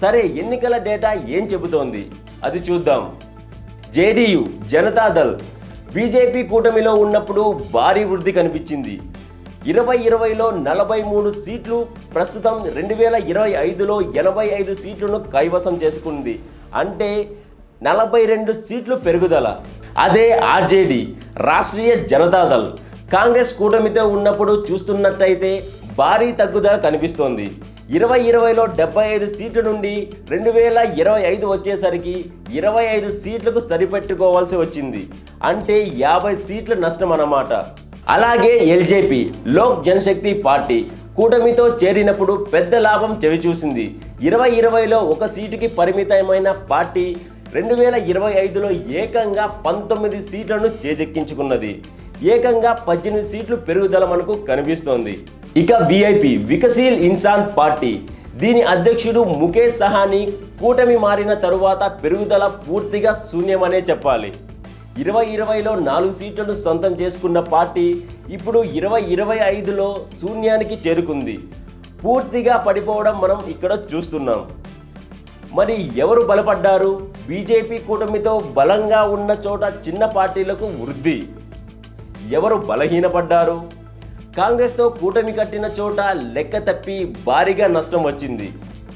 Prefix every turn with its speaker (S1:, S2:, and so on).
S1: సరే ఎన్నికల డేటా ఏం చెబుతోంది? అది చూద్దాం. జేడీయూ జనతాదళ్ బీజేపీ కూటమిలో ఉన్నప్పుడు భారీ వృద్ధి కనిపించింది. ఇరవై ఇరవైలో నలభై మూడు సీట్లు ప్రస్తుతం రెండు వేల ఇరవై ఐదులో ఎనభై ఐదు సీట్లను కైవసం చేసుకుంది. అంటే నలభై రెండు సీట్లు పెరుగుదల. అదే ఆర్జేడీ రాష్ట్రీయ జనతాదళ్ కాంగ్రెస్ కూటమితో ఉన్నప్పుడు చూస్తున్నట్టయితే భారీ తగ్గుదల కనిపిస్తోంది. ఇరవై ఇరవైలో డెబ్బై ఐదు సీట్ల నుండి రెండు వేల ఇరవై ఐదు వచ్చేసరికి ఇరవై ఐదు సీట్లకు సరిపెట్టుకోవాల్సి వచ్చింది. అంటే యాభై సీట్ల నష్టం అన్నమాట. అలాగే ఎల్జేపీ లోక్ జనశక్తి పార్టీ కూటమితో చేరినప్పుడు పెద్ద లాభం చవిచూసింది. ఇరవై ఇరవైలో ఒక సీటుకి పరిమితమైన పార్టీ రెండు వేల ఇరవై ఐదులో ఏకంగా పంతొమ్మిది సీట్లను చేజెక్కించుకున్నది. ఏకంగా పద్దెనిమిది సీట్లు పెరుగుదల మనకు కనిపిస్తోంది. ఇక విఐపి వికసీల్ ఇన్సాన్ పార్టీ. దీని అధ్యక్షుడు ముఖేష్ సహాని కూటమి మారిన తరువాత పెరుగుదల పూర్తిగా శూన్యమనే చెప్పాలి. ఇరవై ఇరవైలో నాలుగు సీట్లను సొంతం చేసుకున్న పార్టీ ఇప్పుడు ఇరవై ఇరవై ఐదులో శూన్యానికి చేరుకుంది. పూర్తిగా పడిపోవడం మనం ఇక్కడ చూస్తున్నాం. మరి ఎవరు బలపడ్డారు? బీజేపీ కూటమితో బలంగా ఉన్న చోట చిన్న పార్టీలకు వృద్ధి. ఎవరు బలహీనపడ్డారు? కాంగ్రెస్తో కూటమి కట్టిన చోట లెక్క తప్పి భారీగా నష్టం వచ్చింది.